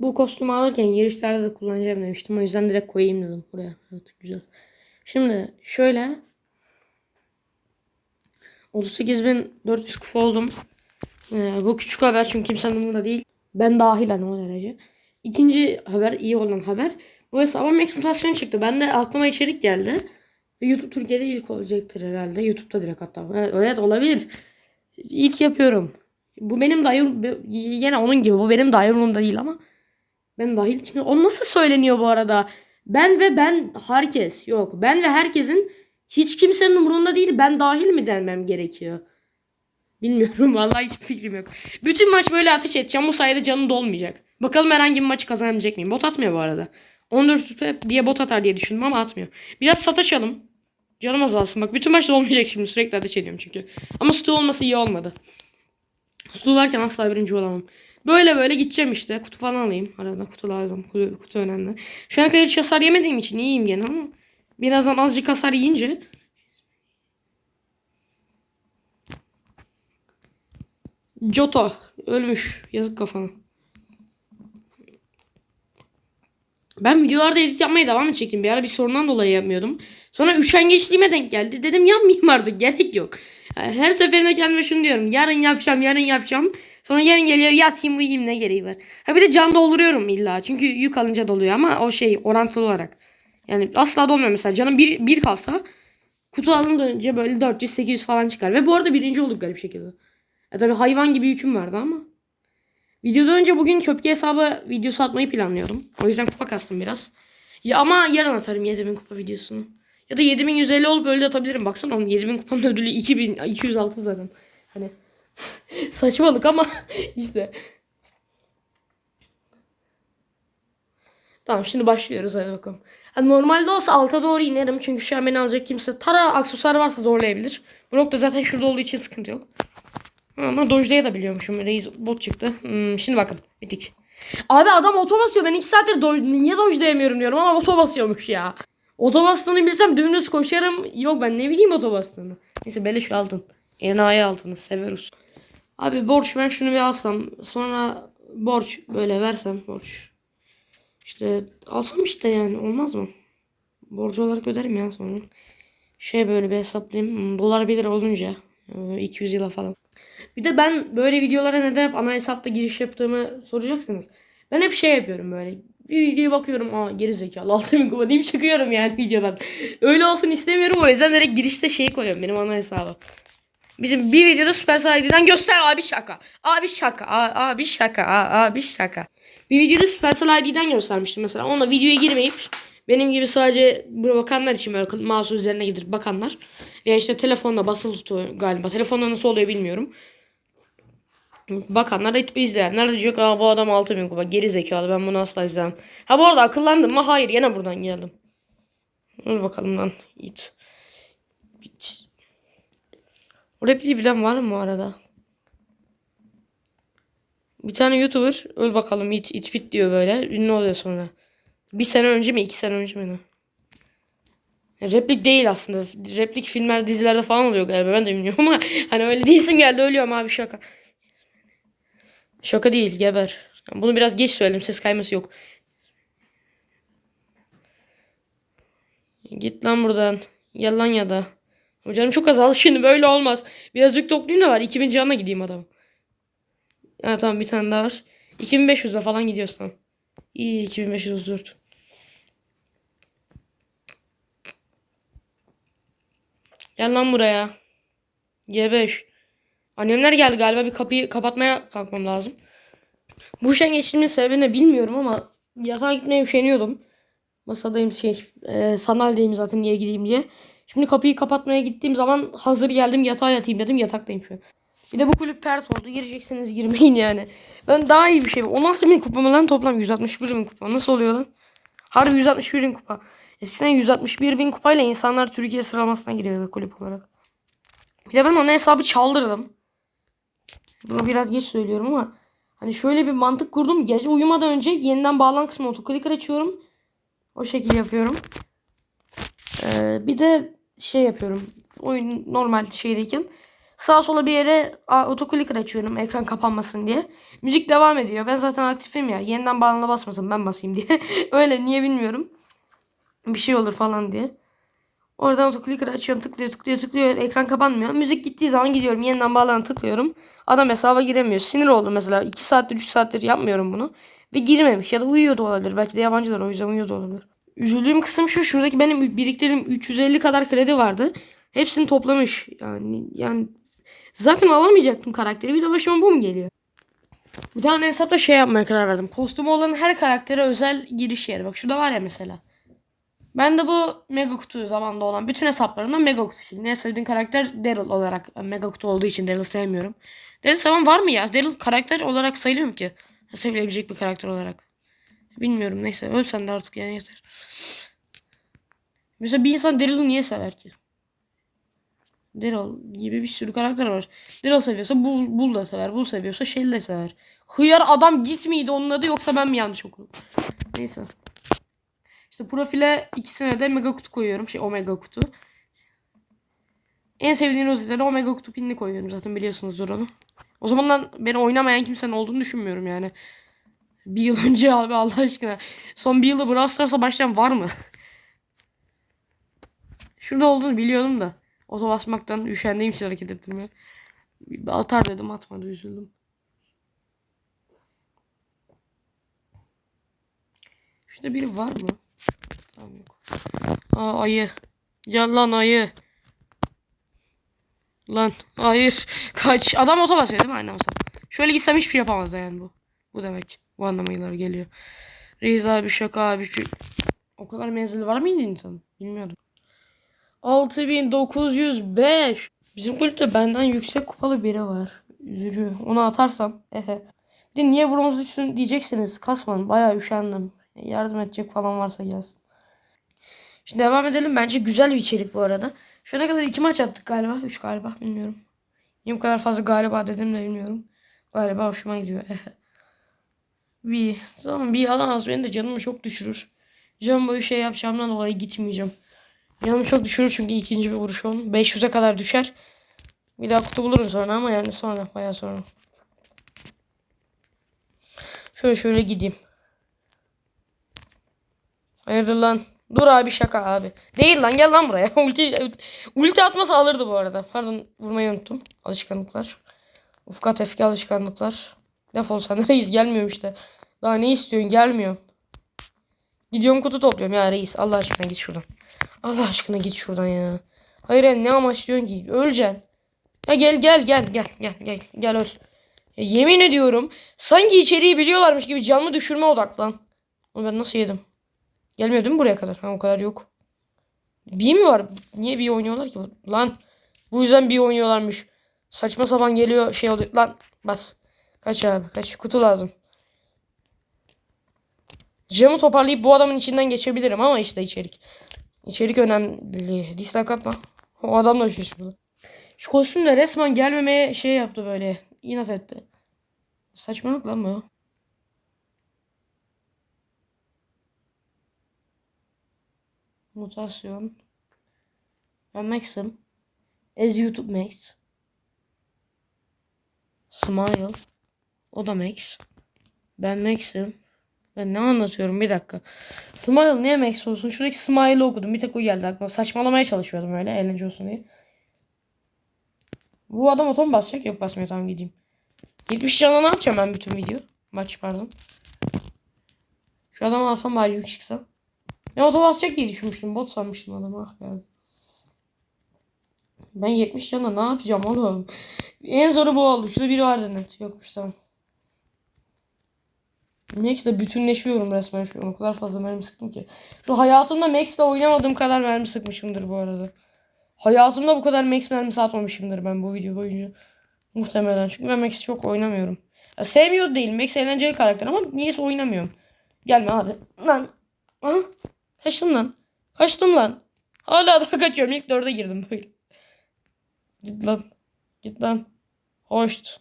Bu kostümü alırken girişlerde de kullanacağım demiştim. O yüzden direkt koyayım dedim buraya. Evet güzel. Şimdi şöyle 38.400 kupa oldum. Ee, bu küçük haber çünkü kimsenin umurunda değil. Ben dahil hani o derece. İkinci haber iyi olan haber. Bu hesaba max mutasyon çıktı. Ben de aklıma içerik geldi. YouTube Türkiye'de ilk olacaktır herhalde. YouTube'da direkt hatta. Evet, evet olabilir. İlk yapıyorum. Bu benim dayım yine onun gibi. Bu benim dayımım da değil ama ben dahil kim? O nasıl söyleniyor bu arada? Ben ve ben herkes. Yok. Ben ve herkesin hiç kimsenin umurunda değil. Ben dahil mi denmem gerekiyor? Bilmiyorum. Vallahi hiçbir fikrim yok. Bütün maç böyle ateş edeceğim. Bu sayede canım dolmayacak. Bakalım herhangi bir maçı kazanabilecek miyim? Bot atmıyor bu arada. 14 süper diye bot atar diye düşündüm ama atmıyor. Biraz sataşalım. Canım azalsın. Bak bütün maç dolmayacak şimdi. Sürekli ateş ediyorum çünkü. Ama Stu olması iyi olmadı. Stu varken asla birinci olamam. Böyle böyle gideceğim işte. Kutu falan alayım. Arada kutu lazım. Kutu, kutu önemli. Şu ana kadar hiç hasar yemediğim için iyiyim gene ama birazdan azıcık hasar yiyince Joto ölmüş. Yazık kafana. Ben videolarda edit yapmaya devam edecektim. Bir ara bir sorundan dolayı yapmıyordum. Sonra üşengeçliğime denk geldi. Dedim yapmayayım artık. Gerek yok. Her seferinde kendime şunu diyorum. Yarın yapacağım, yarın yapacağım. Sonra yarın geliyor yatayım uyuyayım ne gereği var. Ha bir de can dolduruyorum illa. Çünkü yük alınca doluyor ama o şey orantılı olarak. Yani asla dolmuyor mesela. Canım bir, bir kalsa kutu alınca böyle 400-800 falan çıkar. Ve bu arada birinci olduk garip şekilde. E tabi hayvan gibi yüküm vardı ama. Videodan önce bugün çöpke hesabı videosu atmayı planlıyordum. O yüzden kupa kastım biraz. Ya ama yarın atarım 7000 kupa videosunu. Ya da 7150 olup öyle atabilirim. Baksana oğlum 7000 kupanın ödülü 2206 zaten. Hani saçmalık ama işte. Tamam şimdi başlıyoruz hadi bakalım. Ha, normalde olsa alta doğru inerim çünkü şu an beni alacak kimse. Tara aksesuar varsa zorlayabilir. Bu nokta zaten şurada olduğu için sıkıntı yok. Ama dojlaya da biliyormuşum. Reis bot çıktı. Hmm, şimdi bakın. Bitik. Abi adam oto basıyor. Ben 2 saattir doj niye dojlayamıyorum diyorum. Ama oto basıyormuş ya. Oto bastığını bilsem dümdüz koşarım. Yok ben ne bileyim oto bastığını. Neyse beleş aldın. Enayi aldınız. Severus. Abi borç ben şunu bir alsam. Sonra borç böyle versem borç. İşte alsam işte yani olmaz mı? Borcu olarak öderim ya sonra. Şey böyle bir hesaplayayım. Dolar 1 lira olunca. e, 200 yıla falan. Bir de ben böyle videolara neden hep ana hesapta giriş yaptığımı soracaksınız. Ben hep şey yapıyorum böyle. Bir videoya bakıyorum. Aa geri zekalı 6000 kupa deyip çıkıyorum yani videodan. Öyle olsun istemiyorum. O yüzden direkt girişte şey koyuyorum benim ana hesabı. Bizim bir videoda Supercell ID'den göster abi şaka. Abi şaka. Abi şaka. Abi şaka. Bir videoda Supercell ID'den göstermiştim mesela. Ona videoya girmeyip benim gibi sadece buraya bakanlar için böyle mouse üzerine gidip bakanlar. Veya işte telefonla basılı tutuyor galiba. Telefonda nasıl oluyor bilmiyorum. Bakanlar izleyenler de diyecek Aa, bu adam 6000 kupa geri zekalı ben bunu asla izlemem. Ha bu arada akıllandım mı? Hayır yine buradan geldim. Dur bakalım lan it. Bit. O repliği bilen var mı arada? Bir tane YouTuber öl bakalım it, it bit diyor böyle. Ünlü oluyor sonra. Bir sene önce mi iki sene önce mi ne? Replik değil aslında. Replik filmler dizilerde falan oluyor galiba ben de bilmiyorum ama hani öyle değilsin geldi ölüyorum abi şaka. Şaka değil geber. Bunu biraz geç söyledim ses kayması yok. Git lan buradan. Gel ya da. Hocam çok azaldı şimdi böyle olmaz. Birazcık toplayayım da var. 2000 canına gideyim adam. Ha tamam bir tane daha var. 2500'e falan gidiyoruz tamam. İyi 2534. Gel lan buraya. G5. Annemler geldi galiba bir kapıyı kapatmaya kalkmam lazım. Bu işen geçtiğimin sebebini bilmiyorum ama yatağa gitmeye üşeniyordum. Masadayım şey e, sandalyedeyim zaten niye gideyim diye. Şimdi kapıyı kapatmaya gittiğim zaman hazır geldim yatağa yatayım dedim yataktayım şu an. Bir de bu kulüp pert oldu. Girecekseniz girmeyin yani. Ben daha iyi bir şey. O nasıl bin kupa mı lan? Toplam 161 bin kupa. Nasıl oluyor lan? Harbi 161 bin kupa. Eskiden 161 bin kupayla insanlar Türkiye sıralamasına giriyordu kulüp olarak. Bir de ben onun hesabı çaldırdım. Bunu biraz geç söylüyorum ama hani şöyle bir mantık kurdum. Gece uyumadan önce yeniden bağlan kısmı otoclicker açıyorum. O şekilde yapıyorum. Ee, bir de şey yapıyorum. Oyun normal şeydeyken Sağa sola bir yere a, otoclicker açıyorum ekran kapanmasın diye. Müzik devam ediyor. Ben zaten aktifim ya. Yeniden bağlana basmasın ben basayım diye. Öyle niye bilmiyorum. Bir şey olur falan diye. Oradan otoclicker açıyorum. Tıklıyor tıklıyor tıklıyor. Ekran kapanmıyor. Müzik gittiği zaman gidiyorum. Yeniden bağlana tıklıyorum. Adam hesaba giremiyor. Sinir oldum mesela. 2 saattir 3 saattir yapmıyorum bunu. Ve girmemiş. Ya da uyuyor da olabilir. Belki de yabancılar o yüzden uyuyor da olabilir. Üzüldüğüm kısım şu. Şuradaki benim biriktirdiğim 350 kadar kredi vardı. Hepsini toplamış. Yani yani zaten alamayacaktım karakteri. Bir de başıma bu mu geliyor? Bir tane hesapta şey yapmaya karar verdim. Kostümü olan her karaktere özel giriş yeri. Bak şurada var ya mesela. Ben de bu mega kutu zamanında olan bütün hesaplarımdan mega kutu için. En sevdiğim karakter Daryl olarak. Ben Mega kutu olduğu için Daryl'ı sevmiyorum. Daryl seven var mı ya? Daryl karakter olarak sayılıyor mu ki? Sevilebilecek bir karakter olarak. Bilmiyorum neyse. Öl sen de artık yani yeter. Mesela bir insan Daryl'ı niye sever ki? Daryl gibi bir sürü karakter var. Daryl seviyorsa Bull, Bull da sever. Bull seviyorsa Shelly de sever. Hıyar adam git miydi onun adı yoksa ben mi yanlış okudum? Neyse. İşte profile ikisine de mega kutu koyuyorum. Şey omega kutu. En sevdiğim rozetlere omega kutu pinini koyuyorum zaten biliyorsunuzdur onu. O zamandan beni oynamayan kimsenin olduğunu düşünmüyorum yani. Bir yıl önce abi Allah aşkına. Son bir yılda Brawl Stars'a başlayan var mı? Şurada olduğunu biliyordum da. Oto basmaktan üşendiğim için hareket ettirmeye. Atar dedim atmadı üzüldüm. Şurada biri var mı? Tamam yok. Aa ayı. Gel lan ayı. Lan hayır. Kaç. Adam oto basıyor değil mi mesela? Şöyle gitsem hiçbir şey yapamaz yani bu. Bu demek. Bu anlamalar geliyor. Reis abi şaka abi. Şu... O kadar menzili var mıydı insanın? Bilmiyordum. 6905. Bizim kulüpte benden yüksek kupalı biri var. Üzücü. Onu atarsam. Ehe. Bir de niye bronz düşsün diyeceksiniz. Kasman. Bayağı üşendim. Yardım edecek falan varsa gelsin. Şimdi devam edelim. Bence güzel bir içerik bu arada. Şu ana kadar iki maç attık galiba. Üç galiba. Bilmiyorum. Niye bu kadar fazla galiba dedim de bilmiyorum. Galiba hoşuma gidiyor. Bir. Tamam bir alamaz. Benim de canımı çok düşürür. Böyle şey yapacağımdan dolayı gitmeyeceğim. Canımı çok düşürür çünkü ikinci bir vuruş on. 500'e kadar düşer. Bir daha kutu bulurum sonra ama yani sonra. Bayağı sonra. Şöyle şöyle gideyim. Hayırdır lan. Dur abi şaka abi. Değil lan gel lan buraya. ulti, ulti atmasa alırdı bu arada. Pardon vurmayı unuttum. Alışkanlıklar. Ufka tefki alışkanlıklar. Defol sen reis gelmiyorum işte. Daha ne istiyorsun gelmiyor. Gidiyorum kutu topluyorum ya reis. Allah aşkına git şuradan. Allah aşkına git şuradan ya. Hayır yani ne amaçlıyorsun ki? Öleceksin. Ya gel gel gel gel gel gel gel öl. Ya yemin ediyorum sanki içeriği biliyorlarmış gibi canlı düşürme odaklan. Onu ben nasıl yedim? Gelmiyor değil mi buraya kadar? Ha o kadar yok. Bir mi var? Niye bir oynuyorlar ki? Lan bu yüzden bir oynuyorlarmış. Saçma sapan geliyor şey oluyor. Lan bas. Kaç abi kaç. Kutu lazım. Camı toparlayıp bu adamın içinden geçebilirim ama işte içerik. İçerik önemli. Dislike atma. O adam da şaşırdı. Şu kostüm de resmen gelmemeye şey yaptı böyle. İnat etti. Saçmalık lan bu. Mutasyon. Ben Max'im. As YouTube Max. Smile. O da Max. Ben Max'im. Ben ne anlatıyorum bir dakika. Smile niye Max olsun? Şuradaki Smile'ı okudum. Bir tek o geldi aklıma. Saçmalamaya çalışıyordum öyle eğlence olsun diye. Bu adam otom basacak. Yok basmıyor tamam gideyim. 70 canına ne yapacağım ben bütün video? Maç pardon. Şu adamı alsam bari yük çıksa. Ya otom basacak diye düşünmüştüm. Bot sanmıştım adamı. Ah be. Ben 70 canına ne yapacağım oğlum? En zoru bu oldu. Şurada biri vardı net. Yokmuş tamam. Max'le bütünleşiyorum resmen şu an. O kadar fazla mermi sıktım ki. Şu hayatımda Max'le oynamadığım kadar mermi sıkmışımdır bu arada. Hayatımda bu kadar Max mermisi atmamışımdır ben bu video boyunca. Muhtemelen. Çünkü ben Max'i çok oynamıyorum. Ya sevmiyor değil. Max eğlenceli karakter ama niyeyse oynamıyorum. Gelme abi. Lan. Aha. Kaçtım lan. Kaçtım lan. Hala daha kaçıyorum. İlk dörde girdim böyle. Git lan. Git lan. Hoşt.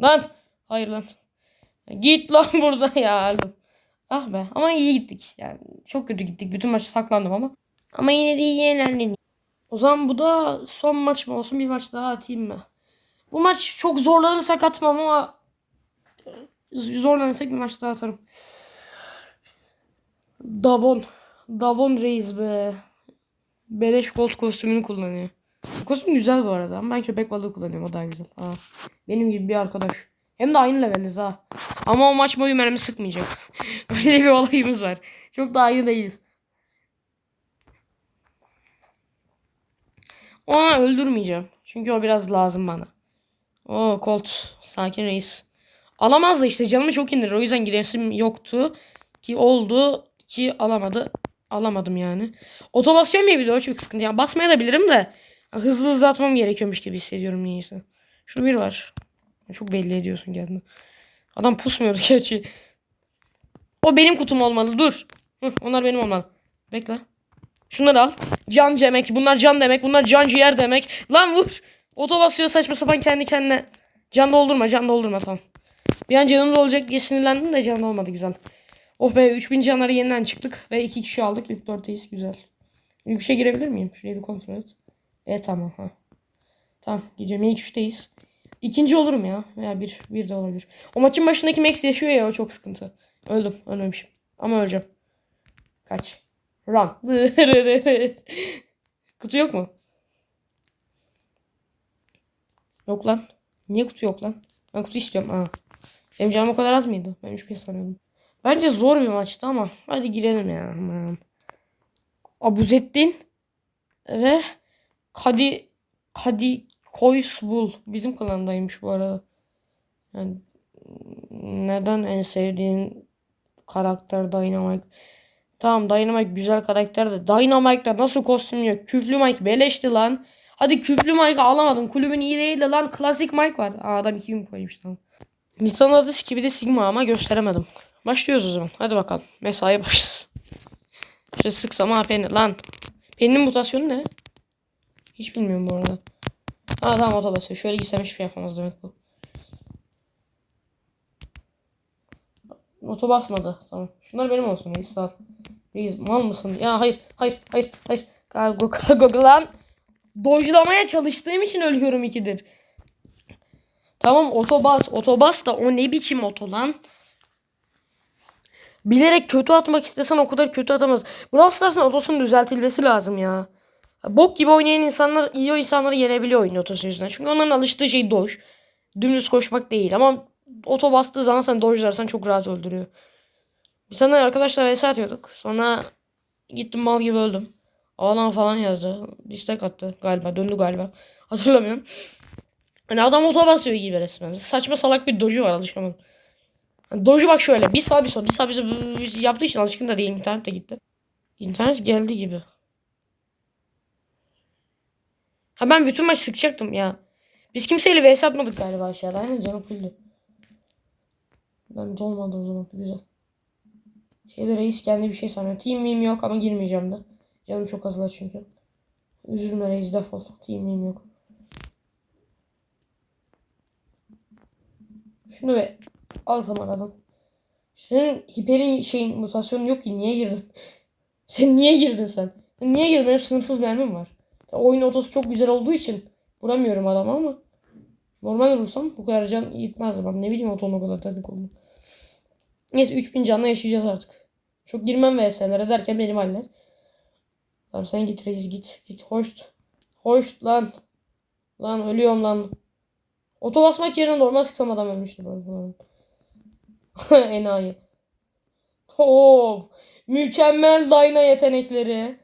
Lan. Hayır lan. Git lan burada ya. Aldım. Ah be. Ama iyi gittik. Yani çok kötü gittik. Bütün maçı saklandım ama. Ama yine de iyi eğlendim. O zaman bu da son maç mı olsun bir maç daha atayım mı? Bu maç çok zorlanırsak atmam ama zorlanırsak bir maç daha atarım. Davon. Davon Reis be. Beleş gold kostümünü kullanıyor. Kostüm güzel bu arada ben köpek balığı kullanıyorum o daha güzel. Aa, benim gibi bir arkadaş. Hem de aynı leveliz ha. Ama o maç boyu mermi sıkmayacak. Öyle bir olayımız var. Çok da aynı değiliz. Onu öldürmeyeceğim. Çünkü o biraz lazım bana. O Colt. Sakin reis. Alamaz da işte canımı çok indirir. O yüzden giresim yoktu. Ki oldu. Ki alamadı. Alamadım yani. Otobasyon bir video çok sıkıntı. Yani basmaya da bilirim de. Hızlı hızlı atmam gerekiyormuş gibi hissediyorum niyeyse. Şurada bir var. Çok belli ediyorsun kendini. Adam pusmuyordu gerçi. O benim kutum olmalı. Dur. Hıh, onlar benim olmalı. Bekle. Şunları al. Can demek. Bunlar can demek. Bunlar can ciğer demek. Lan vur. Oto basıyor saçma sapan kendi kendine. Can doldurma. Can doldurma tamam. Bir an canım olacak diye sinirlendim de can olmadı güzel. Oh be 3000 canları yeniden çıktık. Ve 2 kişi aldık. İlk 4'teyiz. Güzel. 3'e girebilir miyim? Şuraya bir kontrol et. E tamam. Ha. Tamam gidiyorum. İlk 3'teyiz. İkinci olurum ya. Veya bir, bir de olabilir. O maçın başındaki Max yaşıyor ya o çok sıkıntı. Öldüm. Ölmemişim. Ama öleceğim. Kaç. Run. kutu yok mu? Yok lan. Niye kutu yok lan? Ben kutu istiyorum. Aa. Benim canım o kadar az mıydı? Ben 3000 sanıyordum. Bence zor bir maçtı ama hadi girelim ya. Aman. Abuzettin ve Kadi Kadi Koysbul bizim klandaymış bu arada. Yani neden en sevdiğin karakter Dynamite? Tamam Dynamite güzel karakter de Dynamite'da nasıl kostüm yok? Küflü Mike beleşti lan. Hadi küflü Mike'ı alamadın. Kulübün iyi değil de lan klasik Mike var. Aa adam 2000 koymuş tamam. Nisan adı gibi de Sigma ama gösteremedim. Başlıyoruz o zaman. Hadi bakalım. Mesai başlasın. Şöyle sıksam ha peni. Lan. Peninin mutasyonu ne? Hiç bilmiyorum bu arada. Ha tamam otobüsü. Şöyle gitsem hiçbir şey yapamaz demek bu. Oto basmadı. Tamam. Şunlar benim olsun reis sağ ol. Reis mal mısın? Ya hayır hayır hayır hayır. Kargo kargo lan. Dojlamaya çalıştığım için ölüyorum ikidir. Tamam otobas otobas da o ne biçim oto lan. Bilerek kötü atmak istesen o kadar kötü atamaz. Brawl Stars'ın otosunun düzeltilmesi lazım ya. Bok gibi oynayan insanlar iyi insanları yenebiliyor oyun otosu yüzünden. Çünkü onların alıştığı şey doj. Dümdüz koşmak değil ama oto bastığı zaman sen dojlarsan çok rahat öldürüyor. Biz sana arkadaşlar vs atıyorduk. Sonra gittim mal gibi öldüm. Ağlama falan yazdı. Dislike attı galiba. Döndü galiba. Hatırlamıyorum. Hani adam oto basıyor gibi resmen. Saçma salak bir doju var alışamadım. Hani doju bak şöyle. Bir sağ bir sol. Bir sağ bir sol. Yaptığı için alışkın da değil. İnternet de gitti. İnternet geldi gibi. Ha ben bütün maç sıkacaktım ya. Biz kimseyle vs atmadık galiba aşağıda. Aynen canım fulldü. Ben olmadı o zaman. Güzel. Şeyde reis kendi bir şey sanıyor. Team meme yok ama girmeyeceğim de. Canım çok azlar çünkü. Üzülme reis defol. Team meme yok. Şunu be alsam aradan. Senin hiperin şeyin mutasyonu yok ki niye girdin? Sen niye girdin sen niye girdin? Benim sınırsız mermim var. Oyun otosu çok güzel olduğu için vuramıyorum adamı ama normal vursam bu kadar can gitmezdi. Ben ne bileyim otonun o kadar tadık oldu. Neyse 3000 canla yaşayacağız artık. Çok girmem vs'lere derken benim haller. Tamam sen git reis git. Git hoşt. Hoşt lan. Lan ölüyorum lan. Oto basmak yerine normal sıksam adam ölmüştü böyle. Enayi. Oo, mükemmel Dyna yetenekleri.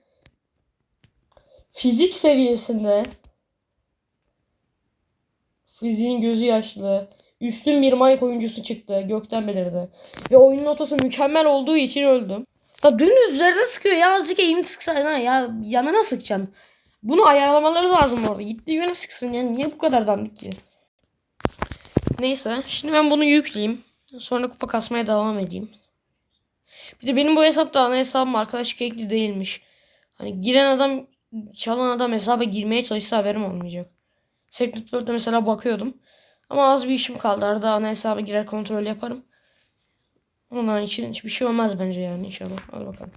Fizik seviyesinde. Fiziğin gözü yaşlı. Üstün bir Mike oyuncusu çıktı. Gökten belirdi. Ve oyunun otosu mükemmel olduğu için öldüm. Ya dümdüz üzerine sıkıyor ya. Azıcık eğimli sıksaydın ha. Ya yanına sıkacaksın. Bunu ayarlamaları lazım orada. Gittiği yöne sıksın. Yani niye bu kadar dandik ki? Neyse. Şimdi ben bunu yükleyeyim. Sonra kupa kasmaya devam edeyim. Bir de benim bu hesapta ana hesabım arkadaş ekli değilmiş. Hani giren adam çalan adam hesaba girmeye çalışsa haberim olmayacak. Secret World'de mesela bakıyordum. Ama az bir işim kaldı. Arada ana hesaba girer kontrol yaparım. Ondan için hiçbir şey olmaz bence yani inşallah. Hadi bakalım.